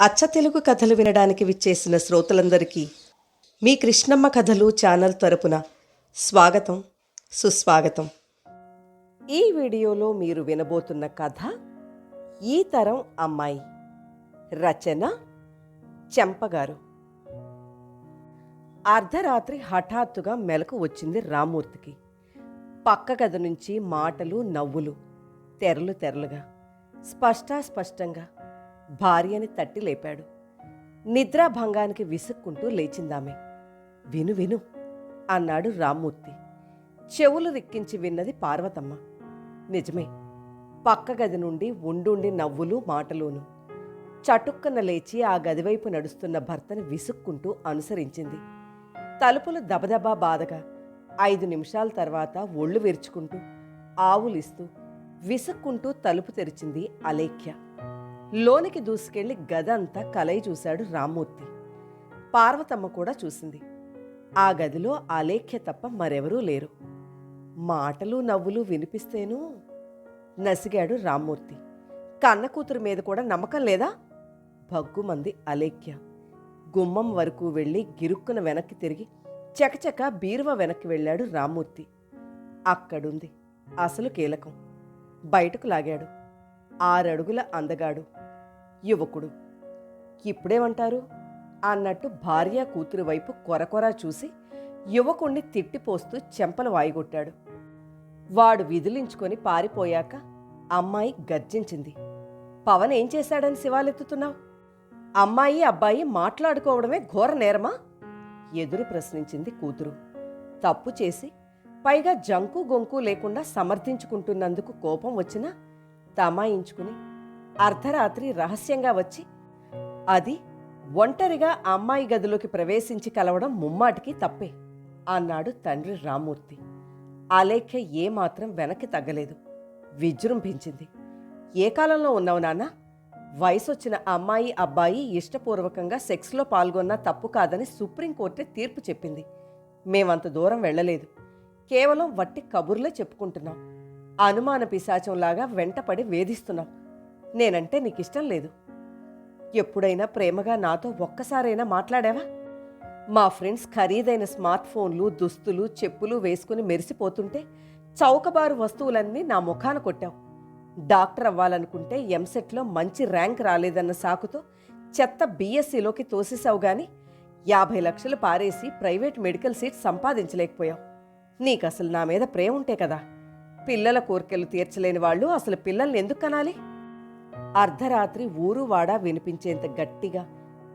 అచ్చ తెలుగు కథలు వినడానికి విచ్చేసిన శ్రోతలందరికీ మీ కృష్ణమ్మ కథలు ఛానల్ తరపున స్వాగతం సుస్వాగతం. ఈ వీడియోలో మీరు వినబోతున్న కథ ఈ తరం అమ్మాయి. రచన చెంపగారు. అర్ధరాత్రి హఠాత్తుగా మెలకు వచ్చింది రామూర్తికి పక్క గది నుంచి మాటలు నవ్వులు తెరలు తెరలుగా స్పష్టాస్పష్టంగా భార్యని తట్టి లేపాడు. నిద్రాభంగానికి విసుక్కుంటూ లేచిందామె. విను విను అన్నాడు రామ్మూర్తి. చెవులు రిక్కించి విన్నది పార్వతమ్మ. నిజమే పక్క గది నుండి ఉండుండి నవ్వులు మాటలును. చటుక్కన లేచి ఆ గదివైపు నడుస్తున్న భర్తని విసుక్కుంటూ అనుసరించింది. తలుపులు దబదబా బాధగా ఐదు నిమిషాల తర్వాత ఒళ్ళు విరుచుకుంటూ ఆవులిస్తూ విసుక్కుంటూ తలుపు తెరిచింది అలేఖ్య. లోనికి దూసుకెళ్ళి గదంతా కలయి చూశాడు రామ్మూర్తి. పార్వతమ్మ కూడా చూసింది. ఆ గదిలో అలేఖ్య తప్ప మరెవరూ లేరు. మాటలు నవ్వులు వినిపిస్తేనూ నసిగాడు రామ్మూర్తి. కన్న కూతురు మీద కూడా నమ్మకం లేదా? భగ్గుమంది అలేఖ్య గుమ్మం వరకు వెళ్ళి గిరుక్కున వెనక్కి తిరిగి చకచక బీరువ వెనక్కి వెళ్ళాడు రామ్మూర్తి. అక్కడుంది. అసలు కీలకం. బయటకు లాగాడు. ఆరడుగుల అందగాడు. యువకుడు. ఇప్పుడేమంటారు? అన్నట్టు భార్య కూతురు వైపు కొరకొరా చూసి యువకుణ్ణి తిట్టిపోస్తూ చెంపలు వాయిగొట్టాడు. వాడు విదిలించుకొని పారిపోయాక అమ్మాయి గర్జించింది. పవన్ ఏం చేశాడని శివాలెత్తుతున్నావు? అమ్మాయి అబ్బాయి మాట్లాడుకోవడమే ఘోర నేరమా? ఎదురు ప్రశ్నించింది కూతురు. తప్పు చేసి పైగా జంకు గొంకు లేకుండా సమర్థించుకుంటున్నందుకు కోపం వచ్చినా తమాయించుకుని అర్ధరాత్రి రహస్యంగా వచ్చి అది ఒంటరిగా అమ్మాయి గదిలోకి ప్రవేశించి కలవడం ముమ్మాటికి తప్పే అన్నాడు తండ్రి రామూర్తి ఆలేఖ్య ఏమాత్రం వెనక్కి తగ్గలేదు. విజృంభించింది. ఏ కాలంలో ఉన్నావు నాన్న? వయసొచ్చిన అమ్మాయి అబ్బాయి ఇష్టపూర్వకంగా సెక్స్లో పాల్గొన్నా తప్పు కాదని సుప్రీంకోర్టే తీర్పు చెప్పింది. మేమంత దూరం వెళ్ళలేదు. కేవలం వట్టి కబుర్లే చెప్పుకుంటున్నాం. అనుమాన పిశాచంలాగా వెంటపడి వేధిస్తున్నాం. నేనంటే నీకిష్టం లేదు. ఎప్పుడైనా ప్రేమగా నాతో ఒక్కసారైనా మాట్లాడావా? మా ఫ్రెండ్స్ ఖరీదైన స్మార్ట్ ఫోన్లు దుస్తులు చెప్పులు వేసుకుని మెరిసిపోతుంటే చౌకబారు వస్తువులన్నీ నా ముఖాన కొట్టావు. డాక్టర్ అవ్వాలనుకుంటే ఎంసెట్లో మంచి ర్యాంక్ రాలేదన్న సాకుతో చెత్త బీఎస్సీలోకి తోసేసావు గాని యాభై లక్షలు పారేసి ప్రైవేట్ మెడికల్ సీట్ సంపాదించలేకపోయావు. నీకు అసలు నా మీద ప్రేమ ఉంటే కదా? పిల్లల కోరికలు తీర్చలేని వాళ్ళు అసలు పిల్లల్ని ఎందుకు కనాలి? అర్ధరాత్రి ఊరువాడ వినిపించేంత గట్టిగా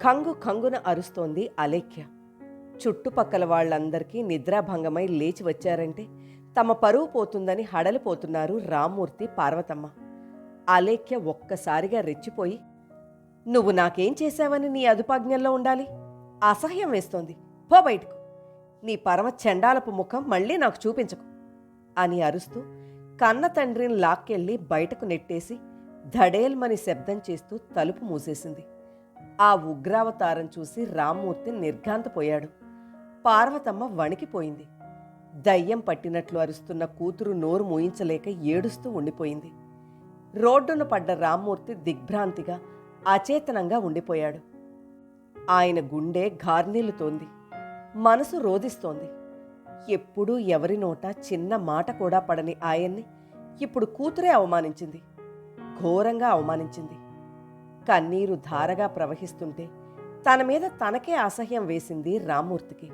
కంగు కంగున అరుస్తోంది అలేఖ్య. చుట్టుపక్కల వాళ్ళందరికీ నిద్రాభంగమై లేచి వచ్చారంటే తమ పరువు పోతుందని హడలిపోతున్నారు రామ్మూర్తి పార్వతమ్మ. అలేఖ్య ఒక్కసారిగా రెచ్చిపోయి నువ్వు నాకేం చేశావని నీ అదుపాజ్ఞల్లో ఉండాలి? అసహ్యం వేస్తోంది. పో బయటకు. నీ పరమ చండాలపు ముఖం మళ్ళీ నాకు చూపించకు. అని అరుస్తూ కన్న తండ్రిని లాక్కెళ్ళి బయటకు నెట్టేసి ధడేల్మని శబ్దం చేస్తూ తలుపు మూసేసింది. ఆ ఉగ్రావతారం చూసి రామ్మూర్తి నిర్ఘాంతపోయాడు. పార్వతమ్మ వణికిపోయింది. దయ్యం పట్టినట్లు అరుస్తున్న కూతురు నోరు మూయించలేక ఏడుస్తూ ఉండిపోయింది. రోడ్డున పడ్డ రామ్మూర్తి దిగ్భ్రాంతిగా అచేతనంగా ఉండిపోయాడు. ఆయన గుండె గార్నీలుతోంది. మనసు రోధిస్తోంది. ఎప్పుడూ ఎవరి నోట చిన్న మాట కూడా పడని ఆయన్ని ఇప్పుడు కూతురే అవమానించింది. ఘోరంగా అవమానించింది. కన్నీరు ధారగా ప్రవహిస్తుంటే తన మీద తనకే అసహ్యం వేసింది రామ్మూర్తికి.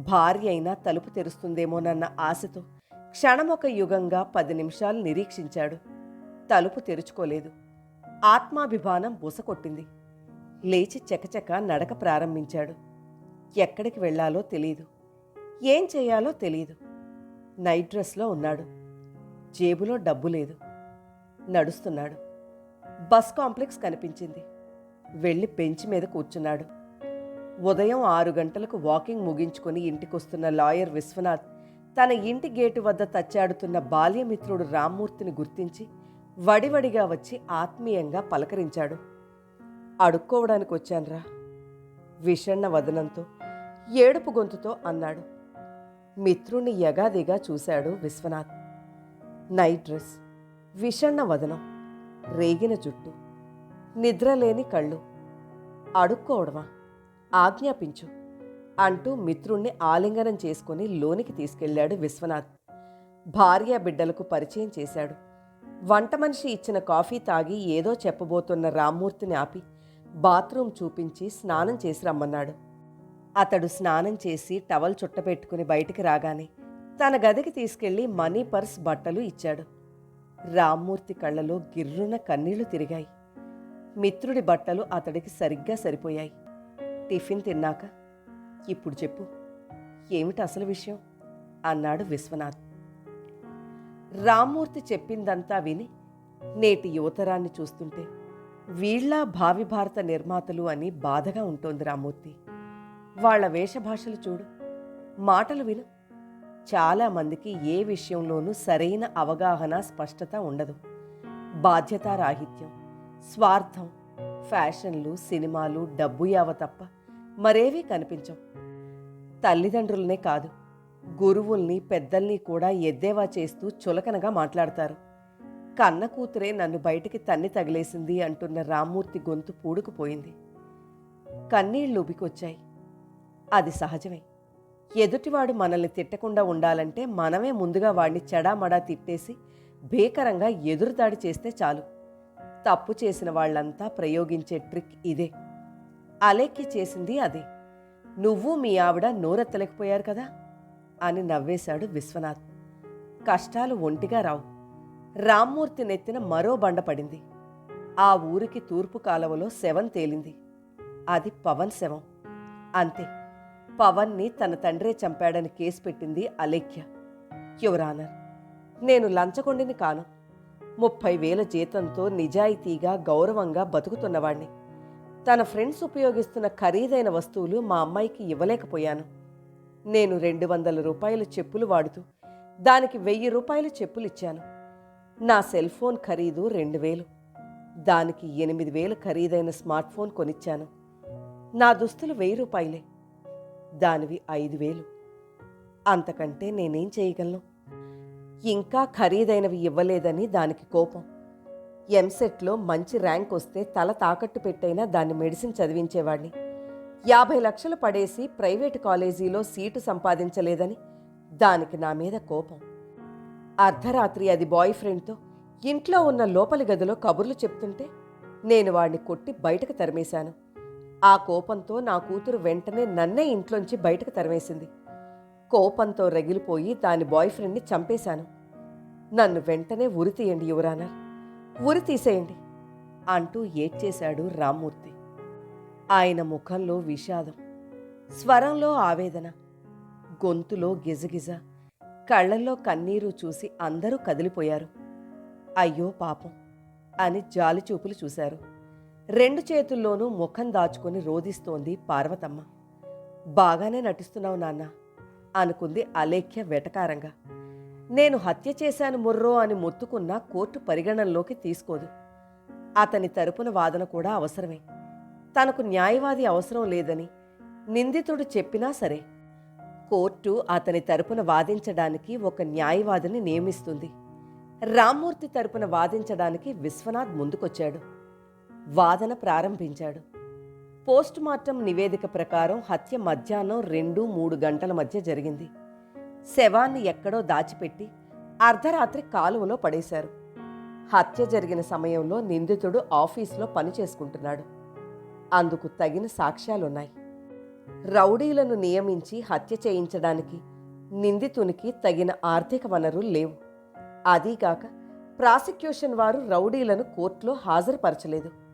భార్య అయినా తలుపు తెరుస్తుందేమోనన్న ఆశతో క్షణమొక యుగంగా పది నిమిషాలు నిరీక్షించాడు. తలుపు తెరుచుకోలేదు. ఆత్మాభిమానం బుసకొట్టింది. లేచి చకచక నడక ప్రారంభించాడు. ఎక్కడికి వెళ్ళాలో తెలియదు ఏం చేయాలో తెలియదు నైట్ డ్రెస్లో ఉన్నాడు. జేబులో డబ్బు లేదు. నడుస్తున్నాడు. బస్ కాంప్లెక్స్ కనిపించింది. వెళ్ళి బెంచ్ మీద కూర్చున్నాడు. ఉదయం ఆరు గంటలకు వాకింగ్ ముగించుకొని ఇంటికొస్తున్న లాయర్ విశ్వనాథ్ తన ఇంటి గేటు వద్ద తచ్చాడుతున్న బాల్యమిత్రుడు రామ్మూర్తిని గుర్తించి వడివడిగా వచ్చి ఆత్మీయంగా పలకరించాడు. అడుక్కోవడానికి వచ్చాన్రా విషణ్ణ వదనంతో ఏడుపు గొంతుతో అన్నాడు. మిత్రుణ్ణి యగాదిగా చూశాడు విశ్వనాథ్. Night dress. విషణ్ణ వదనం రేగిన జుట్టు నిద్రలేని కళ్ళు. అడుక్కోవడమా? ఆజ్ఞాపించు. అంటూ మిత్రుణ్ణి ఆలింగనం చేసుకుని లోనికి తీసుకెళ్ళాడు విశ్వనాథ్. భార్య బిడ్డలకు పరిచయం చేశాడు. వంట మనిషి ఇచ్చిన కాఫీ తాగి ఏదో చెప్పబోతున్న రామ్మూర్తిని ఆపి బాత్రూం చూపించి స్నానం చేసి రమ్మన్నాడు. అతడు స్నానం చేసి టవల్ చుట్టపెట్టుకుని బయటికి రాగానే తన గదికి తీసుకెళ్ళి మనీ పర్స్ బట్టలు ఇచ్చాడు. రామ్మూర్తి కళ్ళలో గిర్రున కన్నీళ్ళు తిరిగాయి. మిత్రుడి బట్టలు అతడికి సరిగ్గా సరిపోయాయి. టిఫిన్ తిన్నాక ఇప్పుడు చెప్పు ఏమిటి అసలు విషయం? అన్నాడు విశ్వనాథ్. రామ్మూర్తి చెప్పిందంతా విని నేటి యువతరాన్ని చూస్తుంటే వీళ్ళ భావి భారత నిర్మాతలు అని బాధగా ఉంటోంది రామ్మూర్తి. వాళ్ళ వేషభాషలు చూడు మాటలు విను. చాలామందికి ఏ విషయంలోనూ సరైన అవగాహన స్పష్టత ఉండదు. బాధ్యతారాహిత్యం స్వార్థం ఫ్యాషన్లు సినిమాలు డబ్బు యావ తప్ప మరేవీ కనిపించవు. తల్లిదండ్రులనే కాదు గురువుల్ని పెద్దల్ని కూడా ఎద్దేవా చేస్తూ చులకనగా మాట్లాడతారు. కన్న కూతురే నన్ను బయటికి తన్ని తగిలేసింది అంటున్న రామ్మూర్తి గొంతు పూడుకుపోయింది. కన్నీళ్ళు ఉబికొచ్చాయి. అది సహజమే. ఎదుటివాడు మనల్ని తిట్టకుండా ఉండాలంటే మనమే ముందుగా వాడిని చెడామడా తిట్టేసి భీకరంగా ఎదురుదాడి చేస్తే చాలు. తప్పు చేసిన వాళ్ళంతా ప్రయోగించే ట్రిక్ ఇదే. అలెక్కి చేసింది అదే. నువ్వు మీ ఆవిడ నోరెత్తలేకపోయారు కదా? అని నవ్వేశాడు విశ్వనాథ్. కష్టాలు ఒంటిగా రావు. రామ్మూర్తి నెత్తిన మరో బండ పడింది. ఆ ఊరికి తూర్పు కాలవలో శవం తేలింది. అది పవన్ శవం. అంతే. పవన్ని తన తండ్రే చంపాడని కేసు పెట్టింది అలేఖ్య. యువరానర్ నేను లంచగొండిని కాను. ముప్పై వేల జీతంతో నిజాయితీగా గౌరవంగా బతుకుతున్నవాణ్ణి. తన ఫ్రెండ్స్ ఉపయోగిస్తున్న ఖరీదైన వస్తువులు మా అమ్మాయికి ఇవ్వలేకపోయాను. నేను రెండు వందల రూపాయల చెప్పులు వాడుతూ దానికి వెయ్యి రూపాయల చెప్పులు ఇచ్చాను. నా సెల్ ఫోన్ ఖరీదు రెండు వేలు. దానికి ఎనిమిది వేలు ఖరీదైన స్మార్ట్ ఫోన్ కొనిచ్చాను. నా దుస్తులు వెయ్యి రూపాయలే. దానివి ఐదు వేలు అంతకంటే నేనేం చేయగలను? ఇంకా ఖరీదైనవి ఇవ్వలేదని దానికి కోపం. ఎంసెట్లో మంచి ర్యాంక్ వస్తే తల తాకట్టు పెట్టైనా దాన్ని మెడిసిన్ చదివించేవాడిని యాభై లక్షలు పడేసి ప్రైవేటు కాలేజీలో సీటు సంపాదించలేదని దానికి నా మీద కోపం. అర్ధరాత్రి అది బాయ్ ఫ్రెండ్తో ఇంట్లో ఉన్న లోపలి గదిలో కబుర్లు చెప్తుంటే నేను వాడిని కొట్టి బయటకు తరిమేశాను. ఆ కోపంతో నా కూతురు వెంటనే నన్నే ఇంట్లోంచి బయటకు తరిమేసింది. కోపంతో రగిలిపోయి దాని బాయ్ ఫ్రెండ్ని చంపేశాను. నన్ను వెంటనే ఉరి తీయండి యువరానర్. ఉరి తీసేయండి అంటూ ఏడ్చేశాడు రామ్మూర్తి. ఆయన ముఖంలో విషాదం స్వరంలో ఆవేదన గొంతులో గిజగిజ కళ్ళల్లో కన్నీరు చూసి అందరూ కదిలిపోయారు. అయ్యో పాపం అని జాలిచూపులు చూశారు. రెండు చేతుల్లోనూ ముఖం దాచుకొని రోదిస్తోంది పార్వతమ్మ. బాగానే నటిస్తున్నావు నాన్న అనుకుంది అలేఖ్య వెటకారంగా. నేను హత్య చేశాను ముర్రో అని మొత్తుకున్న కోర్టు పరిగణనలోకి తీసుకోదు. అతని తరపున వాదన కూడా అవసరమే. తనకు న్యాయవాది అవసరం లేదని నిందితుడు చెప్పినా సరే కోర్టు అతని తరపున వాదించడానికి ఒక న్యాయవాదిని నియమిస్తుంది. రామ్మూర్తి తరపున వాదించడానికి విశ్వనాథ్ ముందుకొచ్చాడు. వాదన ప్రారంభించాడు. పోస్ట్ మార్టం నివేదిక ప్రకారం హత్య మధ్యాహ్నం రెండు మూడు గంటల మధ్య జరిగింది. శవాన్ని ఎక్కడో దాచిపెట్టి అర్ధరాత్రి కాలువలో పడేశారు. హత్య జరిగిన సమయంలో నిందితుడు ఆఫీసులో పని చేసుకుంటున్నాడు. అందుకు తగిన సాక్ష్యాలున్నాయి. రౌడీలను నియమించి హత్య చేయించడానికి నిందితునికి తగిన ఆర్థిక వనరులు లేవు. అదీగాక ప్రాసిక్యూషన్ వారు రౌడీలను కోర్టులో హాజరుపరచలేదు.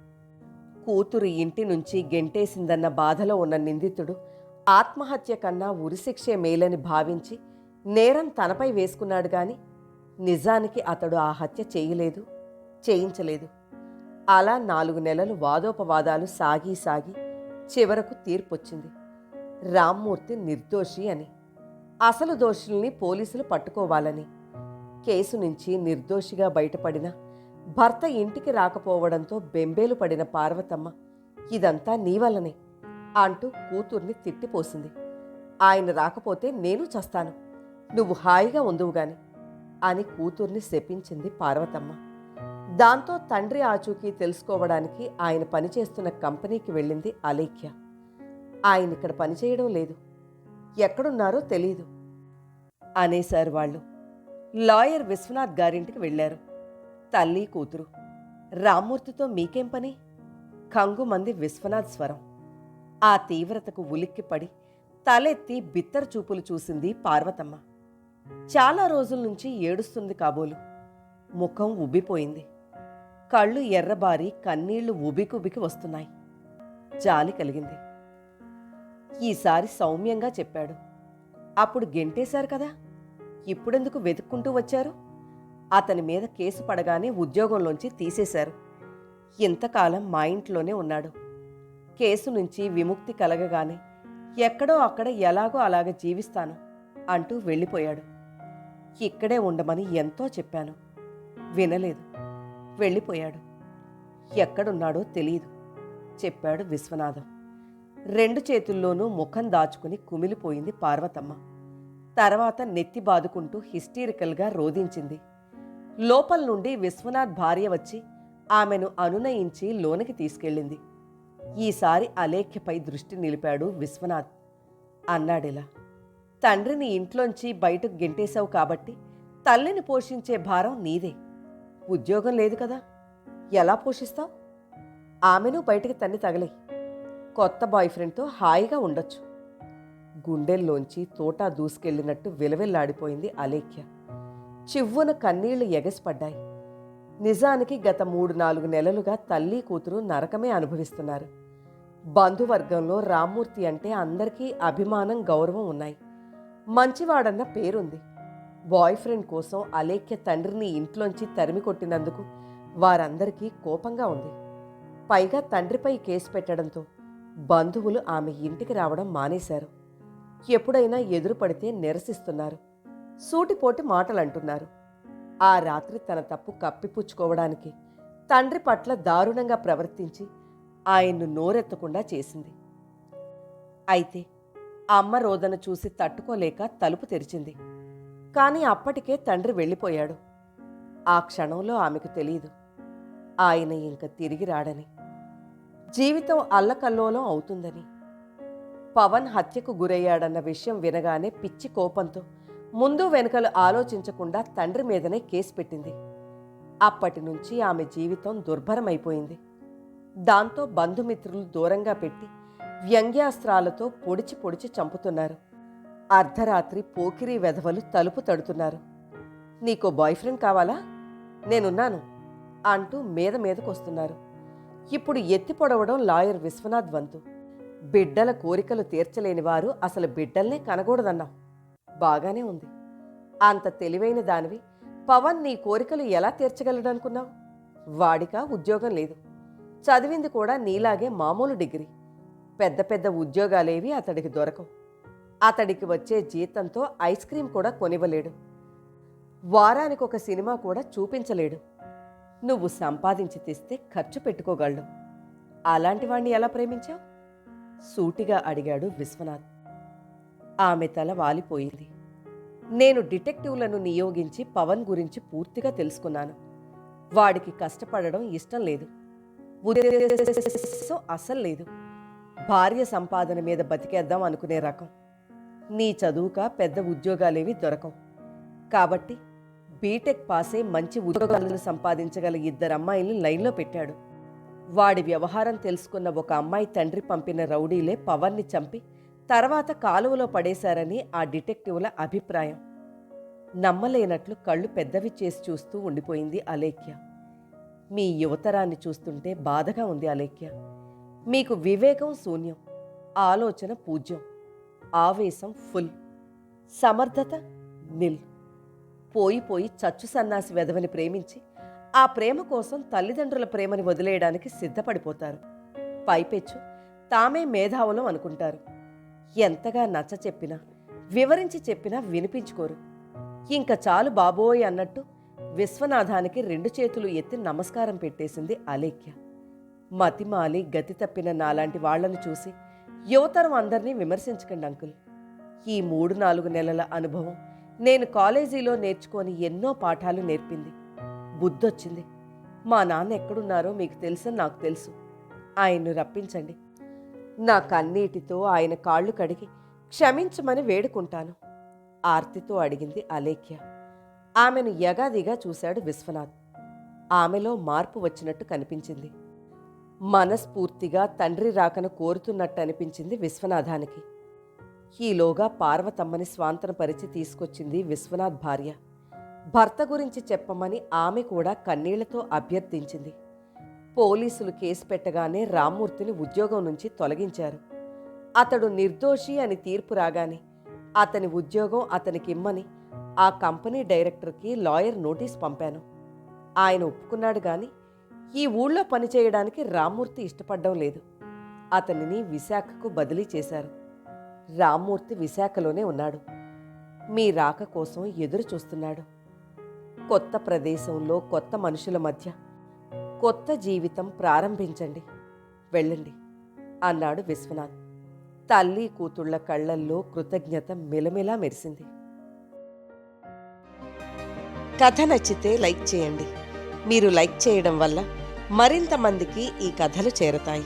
కూతురు ఇంటి నుంచి గెంటేసిందన్న బాధలో ఉన్న నిందితుడు ఆత్మహత్య కన్నా ఉరిశిక్షే మేలని భావించి నేరం తనపై వేసుకున్నాడు గాని నిజానికి అతడు ఆ హత్య చేయలేదు చేయించలేదు. అలా నాలుగు నెలలు వాదోపవాదాలు సాగి సాగి చివరకు తీర్పొచ్చింది. రామ్మూర్తి నిర్దోషి అని. అసలు దోషుల్ని పోలీసులు పట్టుకోవాలని. కేసు నుంచి నిర్దోషిగా బయటపడిన భర్త ఇంటికి రాకపోవడంతో బెంబేలు పడిన పార్వతమ్మ ఇదంతా నీ వల్లనే అంటూ కూతుర్ని తిట్టిపోసింది. ఆయన రాకపోతే నేను చస్తాను. నువ్వు హాయిగా ఉందువుగాని అని కూతుర్ని శపించింది పార్వతమ్మ. దాంతో తండ్రి ఆచూకీ తెలుసుకోవడానికి ఆయన పనిచేస్తున్న కంపెనీకి వెళ్ళింది అలేఖ్య. ఆయన ఇక్కడ పనిచేయడం లేదు. ఎక్కడున్నారో తెలియదు అనేశారు వాళ్ళు. లాయర్ విశ్వనాథ్ గారింటికి వెళ్ళారు. తల్లి కూతురు రామ్మూర్తితో మీకేం పని? కంగుమంది విశ్వనాథ్ స్వరం. ఆ తీవ్రతకు ఉలిక్కిపడి తలెత్తి బిత్తర చూపులు చూసింది పార్వతమ్మ. చాలా రోజుల నుంచి ఏడుస్తుంది కాబోలు. ముఖం ఉబ్బిపోయింది కళ్ళు ఎర్రబారి కన్నీళ్ళు ఉబికుబికి వస్తున్నాయి. జాలి కలిగింది. ఈసారి సౌమ్యంగా చెప్పాడు. అప్పుడు గెంటేశారు కదా? ఇప్పుడెందుకు వెతుక్కుంటూ వచ్చారు? అతని మీద కేసు పడగానే ఉద్యోగంలోంచి తీసేశారు. ఇంతకాలం మా ఇంట్లోనే ఉన్నాడు. కేసు నుంచి విముక్తి కలగగానే ఎక్కడో అక్కడ ఎలాగో అలాగ జీవిస్తాను అంటూ వెళ్ళిపోయాడు. ఇక్కడే ఉండమని ఎంతో చెప్పాను. వినలేదు. వెళ్ళిపోయాడు. ఎక్కడున్నాడో తెలియదు. చెప్పాడు విశ్వనాథం. రెండు చేతుల్లోనూ ముఖం దాచుకుని కుమిలిపోయింది పార్వతమ్మ. తర్వాత నెత్తి బాదుకుంటూ హిస్టీరికల్గా రోధించింది. లోపల నుండి విశ్వనాథ్ భార్య వచ్చి ఆమెను అనునయించి లోనికి తీసుకెళ్ళింది. ఈసారి అలేఖ్యపై దృష్టి నిలిపాడు విశ్వనాథ్. అన్నాడిలా తండ్రిని ఇంట్లోంచి బయటకు గెంటేశావు కాబట్టి తల్లిని పోషించే భారం నీదే. ఉద్యోగం లేదు కదా ఎలా పోషిస్తావు? ఆమెను బయటికి తన్ని తగలే కొత్త బాయ్ ఫ్రెండ్తో హాయిగా ఉండొచ్చు. గుండెల్లోంచి తోటా దూసుకెళ్ళినట్టు విలవిల్లాడిపోయింది అలేఖ్య. చివ్వున కన్నీళ్ళు ఎగసిపడ్డాయి. నిజానికి గత మూడు నాలుగు నెలలుగా తల్లి కూతురు నరకమే అనుభవిస్తున్నారు. బంధువర్గంలో రామ్మూర్తి అంటే అందరికీ అభిమానం గౌరవం ఉన్నాయి. మంచివాడన్న పేరుంది. బాయ్ ఫ్రెండ్ కోసం అలేఖ్య తండ్రిని ఇంట్లోంచి తరిమి కొట్టినందుకు వారందరికీ కోపంగా ఉంది. పైగా తండ్రిపై కేసు పెట్టడంతో బంధువులు ఆమె ఇంటికి రావడం మానేశారు. ఎప్పుడైనా ఎదురుపడితే నిరసిస్తున్నారు. సూటిపోటి మాటలంటున్నారు. ఆ రాత్రి తన తప్పు కప్పిపుచ్చుకోవడానికి తండ్రి పట్ల దారుణంగా ప్రవర్తించి ఆయన్ను నోరెత్తకుండా చేసింది. అయితే అమ్మ రోదన చూసి తట్టుకోలేక తలుపు తెరిచింది. కానీ అప్పటికే తండ్రి వెళ్ళిపోయాడు. ఆ క్షణంలో ఆమెకు తెలియదు ఆయన ఇంక తిరిగి రాడని. జీవితం అల్లకల్లోలం అవుతుందని. పవన్ హత్యకు గురయ్యాడన్న విషయం వినగానే పిచ్చి కోపంతో ముందు వెనుకలు ఆలోచించకుండా తండ్రి మీదనే కేసు పెట్టింది. అప్పటి నుంచి ఆమె జీవితం దుర్భరమైపోయింది. దాంతో బంధుమిత్రులు దూరంగా పెట్టి వ్యంగ్యాస్త్రాలతో పొడిచి పొడిచి చంపుతున్నారు. అర్ధరాత్రి పోకిరీ వెధవలు తలుపు తడుతున్నారు. నీకో బాయ్ ఫ్రెండ్ కావాలా? నేనున్నాను అంటూ మీద మీదకొస్తున్నారు. ఇప్పుడు ఎత్తి పొడవడం లాయర్ విశ్వనాథ్ వంతు. బిడ్డల కోరికలు తీర్చలేని వారు అసలు బిడ్డల్నే కనకూడదన్నాం. బాగానే ఉంది. అంత తెలివైన దానివి పవన్ నీ కోరికలు ఎలా తీర్చగలడనుకున్నావు? వాడికా ఉద్యోగం లేదు. చదివింది కూడా నీలాగే మామూలు డిగ్రీ. పెద్ద పెద్ద ఉద్యోగాలేవి అతడికి దొరకవు. అతడికి వచ్చే జీతంతో ఐస్ క్రీం కూడా కొనివ్వలేడు. వారానికి ఒక సినిమా కూడా చూపించలేడు. నువ్వు సంపాదించి తెస్తే ఖర్చు పెట్టుకోగలడు. అలాంటి వాణ్ణి ఎలా ప్రేమించావు? సూటిగా అడిగాడు విశ్వనాథ్. ఆమె తల వాలిపోయింది. నేను డిటెక్టివ్లను నియోగించి పవన్ గురించి పూర్తిగా తెలుసుకున్నాను. వాడికి కష్టపడడం ఇష్టం లేదు. ఉద్దేశం అసలు లేదు. భార్య సంపాదన మీద బతికేద్దాం అనుకునే రకం. నీ చదువుక పెద్ద ఉద్యోగాలేవి దొరకవు. కాబట్టి బీటెక్ పాసే మంచి ఉద్యోగాలను సంపాదించగల ఇద్దరు అమ్మాయిల్ని లైన్లో పెట్టాడు. వాడి వ్యవహారం తెలుసుకున్న ఒక అమ్మాయి తండ్రి పంపిన రౌడీలే పవన్ని చంపి తర్వాత కాలువలో పడేశారని ఆ డిటెక్టివ్ల అభిప్రాయం. నమ్మలేనట్లు కళ్ళు పెద్దవి చేసి చూస్తూ ఉండిపోయింది అలేఖ్య. మీ యువతరాన్ని చూస్తుంటే బాధగా ఉంది అలేఖ్య. మీకు వివేకం శూన్యం ఆలోచన పూజ్యం ఆవేశం ఫుల్ సమర్థత నిల్. పోయి పోయి చచ్చు సన్నాసి వెధవని ప్రేమించి ఆ ప్రేమ కోసం తల్లిదండ్రుల ప్రేమని వదిలేయడానికి సిద్ధపడిపోతారు. పైపెచ్చు తామే మేధావులం అనుకుంటారు. ఎంతగా నచ్చ చెప్పినా వివరించి చెప్పినా వినిపించుకోరు. ఇంక చాలు బాబోయ్ అన్నట్టు విశ్వనాథానికి రెండు చేతులు ఎత్తి నమస్కారం పెట్టేసింది అలేఖ్య. మతిమాలి గతి తప్పిన నాలాంటి వాళ్ళను చూసి యువతరం అందరినీ విమర్శించకండి అంకుల్. ఈ మూడు నాలుగు నెలల అనుభవం నేను కాలేజీలో నేర్చుకొని ఎన్నో పాఠాలు నేర్పింది. బుద్ధొచ్చింది. మా నాన్న ఎక్కడున్నారో మీకు తెలుసని నాకు తెలుసు. ఆయన్ను రప్పించండి. నా కన్నీటితో ఆయన కాళ్ళు కడిగి క్షమించమని వేడుకుంటాను. ఆర్తితో అడిగింది అలేఖ్య. ఆమెను యగాదిగా చూశాడు విశ్వనాథ్. ఆమెలో మార్పు వచ్చినట్టు కనిపించింది. మనస్ఫూర్తిగా తండ్రి రాకను కోరుతున్నట్టు అనిపించింది విశ్వనాథానికి. ఈలోగా పార్వతమ్మని స్వాంతనపరిచి తీసుకొచ్చింది విశ్వనాథ్ భార్య. భర్త గురించి చెప్పమని ఆమె కూడా కన్నీళ్ళతో అభ్యర్థించింది. పోలీసులు కేసు పెట్టగానే రామ్మూర్తిని ఉద్యోగం నుంచి తొలగించారు. అతడు నిర్దోషి అని తీర్పు రాగానే అతని ఉద్యోగం అతనికిమ్మని ఆ కంపెనీ డైరెక్టర్కి లాయర్ నోటీస్ పంపాను. ఆయన ఒప్పుకున్నాడు గాని ఈ ఊళ్ళో పనిచేయడానికి రామ్మూర్తి ఇష్టపడడం లేదు. అతనిని విశాఖకు బదిలీ చేశారు. రామ్మూర్తి విశాఖలోనే ఉన్నాడు. మీ రాక కోసం ఎదురు చూస్తున్నాడు కొత్త ప్రదేశంలో కొత్త మనుషుల మధ్య కొత్త జీవితం ప్రారంభించండి. వెళ్ళండి అన్నాడు విశ్వనాథ్. తల్లి కూతుళ్ళ కళ్ళల్లో కృతజ్ఞత మిలమిలా మెరిసింది. కథ నచ్చితే లైక్ చేయండి. మీరు లైక్ చేయడం వల్ల మరింత మందికి ఈ కథలు చేరతాయి.